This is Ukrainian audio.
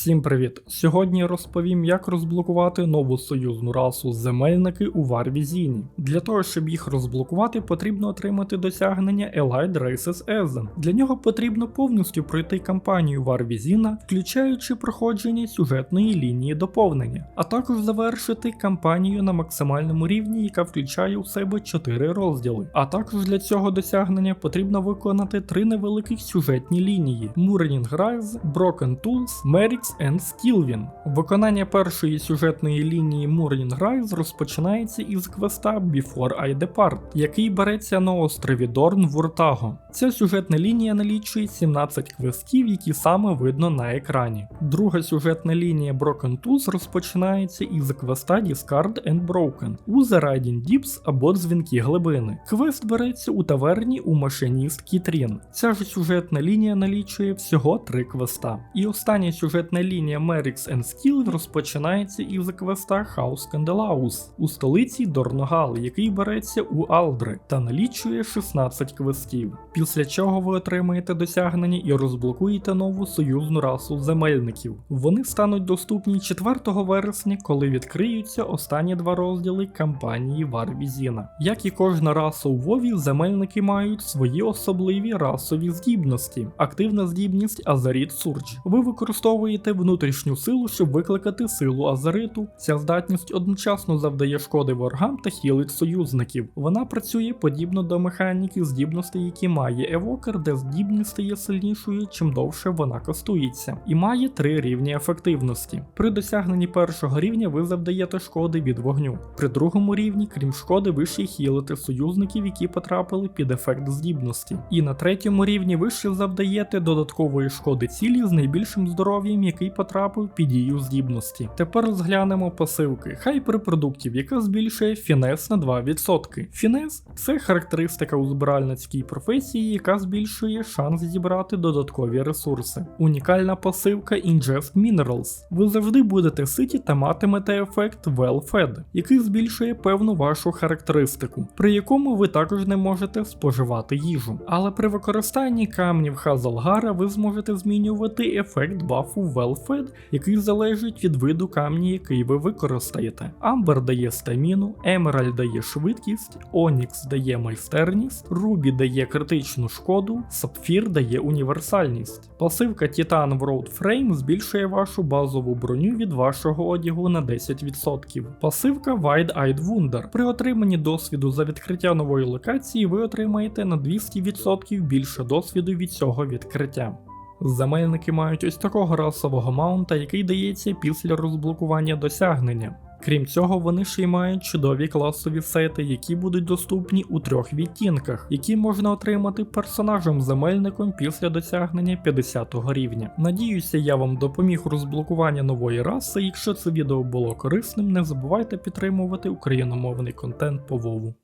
Всім привіт! Сьогодні розповім, як розблокувати нову союзну расу земельники у Варвізіні. Для того, щоб їх розблокувати, потрібно отримати досягнення Allied Races Ezen. Для нього потрібно повністю пройти кампанію Варвізіна, включаючи проходження сюжетної лінії доповнення, а також завершити кампанію на максимальному рівні, яка включає у себе 4 розділи. А також для цього досягнення потрібно виконати три невеликих сюжетні лінії: Murning Rise, Broken Tools, Merix and Skilvin. Виконання першої сюжетної лінії Morning Rise розпочинається із квеста Before I Depart, який береться на острові Дорн в Уртаго. Ця сюжетна лінія налічує 17 квестів, які саме видно на екрані. Друга сюжетна лінія Broken Tools розпочинається із квеста Discard and Broken у The Riding Deeps або Дзвінки глибини. Квест береться у таверні у машиніст Кітрін. Ця ж сюжетна лінія налічує всього три квеста. І остання сюжетна лінія Merix and Skill розпочинається із квеста House Candelaus у столиці Дорногал, який береться у Алдри та налічує 16 квестів. Після чого ви отримаєте досягнення і розблокуєте нову союзну расу земельників. Вони стануть доступні 4 вересня, коли відкриються останні два розділи кампанії Варвізіна. Як і кожна раса у Вові, земельники мають свої особливі расові здібності. Активна здібність Азаріт Сурдж. Ви використовуєте внутрішню силу, щоб викликати силу Азариту. Ця здатність одночасно завдає шкоди ворогам та хілить союзників. Вона працює подібно до механіки здібностей, які має Евокер, де здібність стає сильнішою, чим довше вона кастується, і має три рівні ефективності. При досягненні першого рівня ви завдаєте шкоди від вогню. При другому рівні, крім шкоди, ви ще хілите союзників, які потрапили під ефект здібності. І на третьому рівні ви ще завдаєте додаткової шкоди цілі з найбільшим здоров'ям, який потрапив під дію здібності. Тепер розглянемо пасивки хайперпродуктів, яка збільшує фінес на 2%. Фінес це характеристика у збиральницькій професії, яка збільшує шанс зібрати додаткові ресурси. Унікальна пасивка Ingest Minerals. Ви завжди будете ситі та матимете ефект Well Fed, який збільшує певну вашу характеристику, при якому ви також не можете споживати їжу. Але при використанні камнів Хазалгара ви зможете змінювати ефект бафу Well Fed, який залежить від виду камні, який ви використаєте. Амбер дає стаміну, Емеральд дає швидкість, Онікс дає майстерність, Рубі дає критичну шкоду, Сапфір дає універсальність. Пасивка Titan World Frame збільшує вашу базову броню від вашого одягу на 10%. Пасивка Wide Eyed Wonder. При отриманні досвіду за відкриття нової локації ви отримаєте на 200% більше досвіду від цього відкриття. Земельники мають ось такого расового маунта, який дається після розблокування досягнення. Крім цього, вони ще й мають чудові класові сети, які будуть доступні у трьох відтінках, які можна отримати персонажем-земельником після досягнення 50 го рівня. Надіюся, я вам допоміг у розблокуванні нової раси. Якщо це відео було корисним, не забувайте підтримувати україномовний контент по Вову.